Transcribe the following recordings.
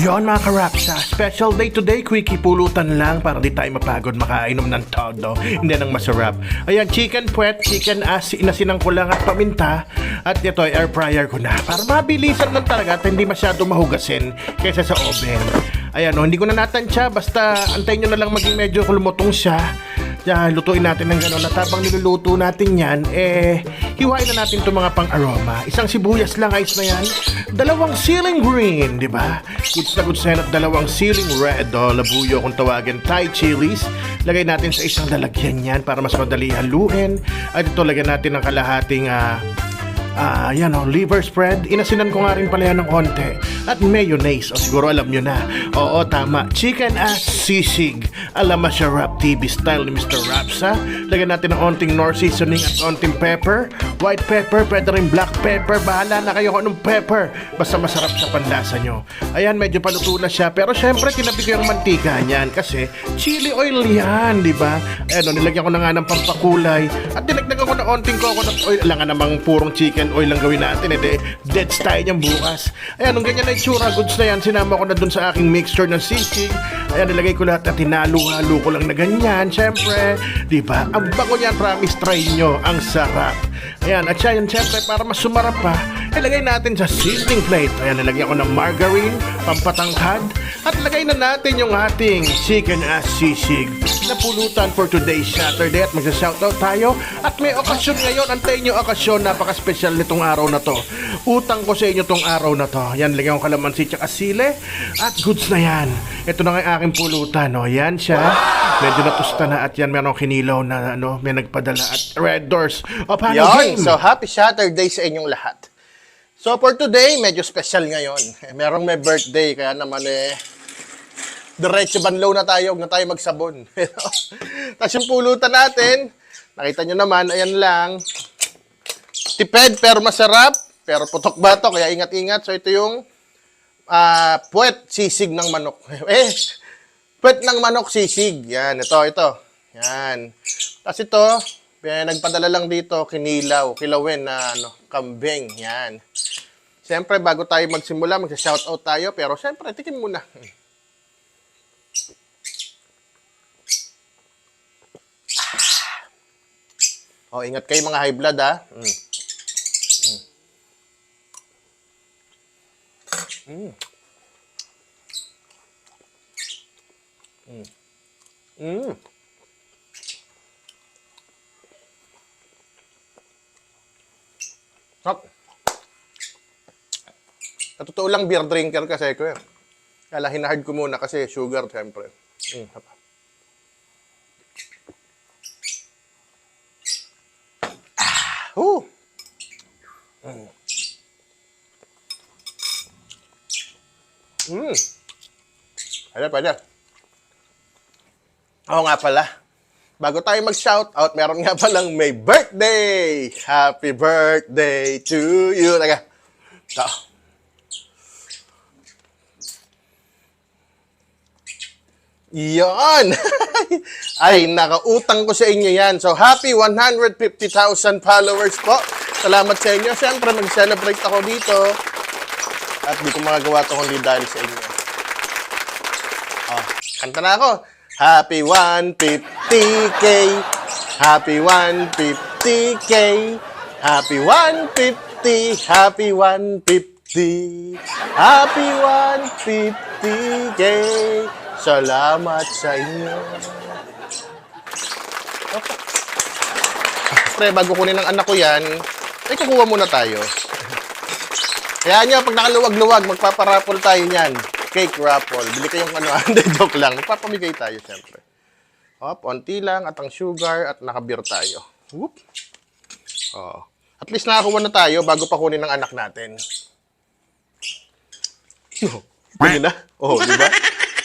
Yon mga karapsa, special day today, quickie pulutan lang para di tayo mapagod makainom ng todo, hindi ng masarap. Ayan, chicken puwet, chicken as, inasinang ko lang at paminta, at ito ay air fryer ko na. Para mabilisan lang talaga at hindi masyado mahugasin kaysa sa oven. Ayan, oh, hindi ko na natansya, basta antayin nyo na lang maging medyo lumutong siya. Yan, lutuin natin ng gano'n at habang niluluto natin yan, eh, hiwain na natin itong mga pang-aroma. Isang sibuyas lang, ayos na yan. Dalawang ceiling green, di ba? Goods na goods at dalawang ceiling red, o labuyo kung tawagin, Thai chilies. Lagay natin sa isang lalagyan yan para mas madali haluin. At ito, lagyan natin ng kalahating, ah, Ah, yan o, liver spread. Inasinan ko nga rin pala yan ng konti. At mayonnaise. O siguro alam nyo na. Oo, tama. Chicken as sisig. Alam masarap TV style ni Mr. Rapsa. Lagyan natin ng onting nor seasoning at onting pepper. White pepper, pwede rin black pepper. Bahala na kayo kung anong pepper. Basta masarap sa panlasa nyo. Ayan, medyo paluto na siya. Pero syempre, tinabi ko yung mantika niyan. Kasi chili oil yan, di ba? Ayan o, nilagyan ko na nga ng pampakulay. At dinagdagan ko ng onting coconut oil. Alam nga namang purong chicken oil lang gawin natin. Eh, de, dead tayo niyan bukas. Ayan, nung ganyan na itsura, goods na yan, sinama ko na dun sa aking mixture ng sisig. Ayan, nilagay ko lahat at hinalo-halo ko lang na ganyan. Siyempre, di ba? Ang bango niyan, promise, try nyo. Ang sarap. Ayan, at siya yun, siyempre, para mas sumarap pa, ilagay natin sa seasoning plate. Ayan, nilagyan ko ng margarine, pampatangkad, at lagay na natin yung ating chicken as sisig na pulutan for today's Saturday at magsa-shoutout tayo at may okasyon ngayon antayin nyo okasyon napaka-special nitong araw na to utang ko sa inyo tong araw na to yan lagyan ko kalamansi tsaka sile at goods na yan ito na nga yung aking pulutan no? yan siya medyo natusta na at yan meron kinilaw na ano may nagpadala at red doors o paano Yon, game? so happy Saturday sa inyong lahat. So for today, medyo special ngayon. Eh, merong may birthday, kaya naman eh, diretso banlaw na tayo, huwag na tayo magsabon. Tapos yung pulutan natin, nakita nyo naman, ayan lang. Tipid pero masarap, pero putok ba to, kaya ingat-ingat. So ito yung ah puwet sisig ng manok. Eh, puwet ng manok sisig. Yan, ito, ito. Yan. Tapos ito, eh, nagpadala lang dito, kinilaw, kilawin na ano, kambing. Yan. Siyempre, bago tayo magsimula, magsa-shoutout tayo, pero siyempre, tikim muna. Oh, ingat kayo mga high blood, ha? Mm. Mm. Mm. Mm. Sarap. Sa totoo lang, beer drinker kasi ko eh. Kaya lang, hinahard ko muna kasi sugar, siyempre. Mm, hapa. Ah, whew. Mm. Mm. Pwede, pwede. Oo nga pala. Bago tayo mag-shoutout, meron nga palang may birthday! Happy birthday to you! Taga. Ito. Yan! Ay, nakautang ko sa inyo yan. So, happy 150,000 followers po. Salamat sa inyo. Siyempre, mag-celebrate ako dito. At di ko magagawa ito kundi dahil sa inyo. Oh, kanta na ako. Happy 150k. Happy 150k. Happy 150. Happy 150. Happy 150k. Salamat sa inyo. Okay. Pre, bago kunin ng anak ko yan, ay kukuha muna tayo. Kaya nyo, pag nakaluwag-luwag, magpaparapol tayo niyan. Cake raffle. Bili kayong ano, hindi, joke lang. Magpapamigay tayo, siyempre. Hop, onti lang, at ang sugar, at nakabir tayo. Whoop. Oh. At least nakakuha na tayo bago pa kunin ng anak natin. No. Pwede na? Oo, oh, di ba?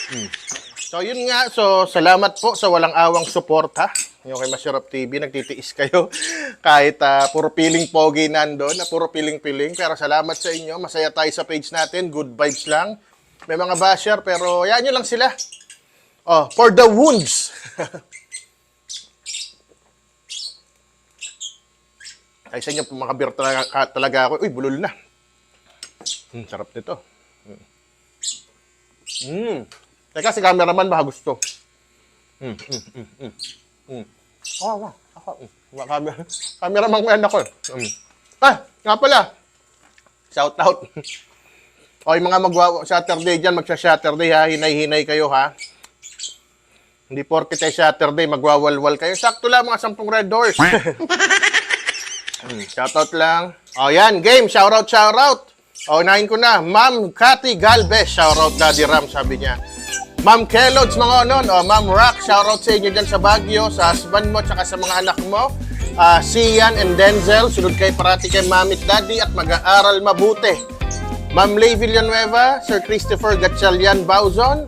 Hmm. So, yun nga. So, salamat po sa walang awang suporta. Yung kay Masarap TV, nagtitiis kayo. Kahit ah, puro piling pogi nandun, na puro piling-piling. Pero salamat sa inyo. Masaya tayo sa page natin. Good vibes lang. May mga basher, pero yan nyo lang sila. Oh, for the wounds. Ay, sa inyo, makabir talaga, talaga ako. Uy, bulol na. Hmm, sarap nito. Hmm. Mm. Teka, si cameraman baka gusto. Mm, mm, mm, mm. Mm. Ako, ako, ako. Mm. Camera, cameraman ko yan ako. eh. Mm. Ah, nga pala. Shout out. o, mga magwa-Saturday dyan, magsha-Saturday ha, hinay-hinay kayo ha. Hindi porket ay Saturday, magwawalwal kayo. Sakto lang mga sampung red doors. Hmm, Shoutout lang. O yan, game. Shoutout, shoutout. O, unahin ko na. Ma'am Cathy Galvez. Shoutout Daddy Ram, sabi niya. Ma'am Kellogg's mga onon. O, Ma'am Rock. Shoutout sa inyo dyan sa Baguio, sa husband mo, tsaka sa mga anak mo. Ah, Sian and Denzel. Sunod kayo parati kay Mami at Daddy at mag-aaral mabuti. Ma'am Lay Villanueva, Sir Christopher Gatchalian Bauzon,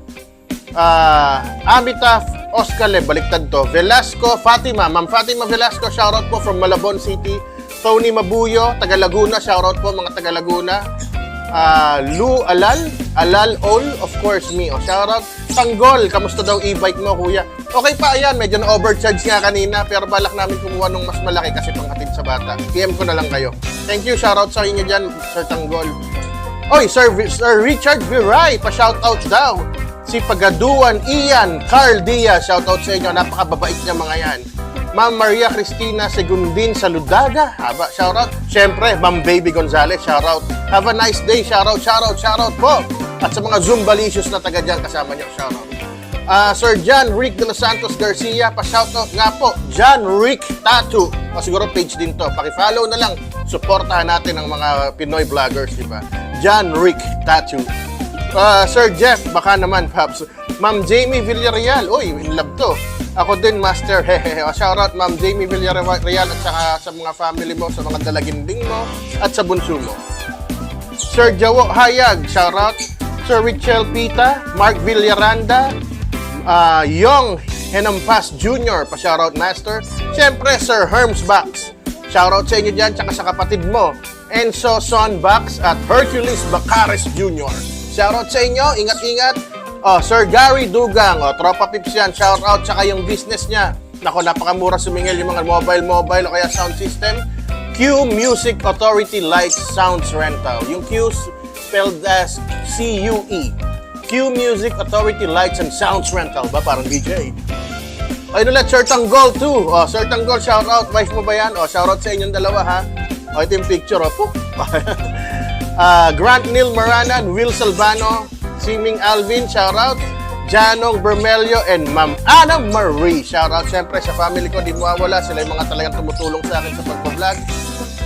Ah, Amita Oscale, baliktad to. Velasco Fatima, Ma'am Fatima Velasco, shoutout po from Malabon City. Tony Mabuyo, taga Laguna, shoutout po mga taga Laguna. Ah, Lu Alal, Alal All, of course me. Oh, shoutout. Tanggol, kamusta daw e-bike mo, kuya? Okay pa, ayan, medyo na-overcharge nga kanina, pero balak namin kumuha nung mas malaki kasi panghatid sa bata. PM ko na lang kayo. Thank you, shoutout sa inyo dyan, Sir Tanggol. Oy, Sir, Sir Richard Viray, pa-shoutout daw. Si Pagaduan Ian Carl Diaz, shoutout sa inyo. Napakababait niya mga yan. Ma'am Maria Cristina Segundin Saludaga, haba, shoutout. Siyempre, Ma'am Baby Gonzalez, shoutout. Have a nice day, shoutout, shoutout, shoutout po. At sa mga Zumbalicious na taga dyan, kasama niyo, shoutout. Ah, Sir John Rick de los Santos Garcia, pa-shoutout nga po, John Rick Tattoo. O siguro page din to. Paki-follow na lang. Suportahan natin ang mga Pinoy vloggers, di ba? John Rick Tattoo. Ah, Sir Jeff, baka naman, Paps. Ma'am Jamie Villarreal. Uy, in love to. Ako din, Master. Hehehe. Shoutout, Ma'am Jamie Villarreal at saka sa mga family mo, sa mga dalaginding mo, at sa bunso mo. Sir Jawo Hayag, shoutout. Sir Richel Pita, Mark Villaranda, uh, Young Henampas Jr., pa-shoutout master. Siyempre, Sir Herms Bax. Shoutout sa inyo dyan, tsaka sa kapatid mo. Enzo Son Bax at Hercules Bacares Jr. Shoutout sa inyo, ingat-ingat. Oh, Sir Gary Dugang, oh, tropa pips yan, shoutout, tsaka yung business niya. Nako, napakamura sumingil yung mga mobile-mobile o kaya sound system. Q Music Authority Lights Sounds Rental. Yung Q spelled as C-U-E. Q Music Authority Lights and Sounds Rental. Ba, parang DJ. Ay, nulat, Sir Tanggol too. Oh, Sir Tanggol, shout out. Wife mo ba yan? Oh, shout out sa inyong dalawa, ha? Oh, ito yung picture, oh. Ah, Grant Neil Maranan, Will Salvano, Siming Alvin, shout out. Janong Bermelio and Ma'am Ana Marie. Shout out siyempre sa family ko, di mawawala. Sila yung mga talagang tumutulong sa akin sa pagpa-vlog.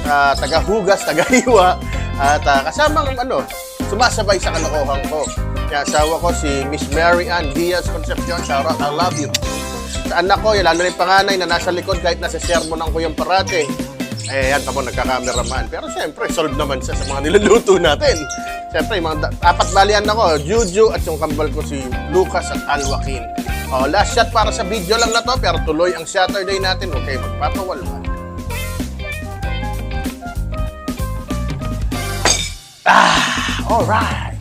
Ah, taga-hugas, taga-hiwa. At ah, kasamang ano, sumasabay sa kalokohan ko. Kaya asawa ko si Miss Mary Ann Diaz Concepcion. Shout out, I love you. Sa anak ko, yung lalo yung panganay na nasa likod kahit nasa sermonan ko yung parate. Eh, yan tamo nagkakameraman. Pero siyempre, solve naman siya sa mga niluluto natin. Siyempre, yung mga apat balian ako, Juju at yung kambal ko si Lucas at Alwakin. Oh, last shot para sa video lang na to, pero tuloy ang Saturday natin. Okay, magpapawalwan. Ah, alright.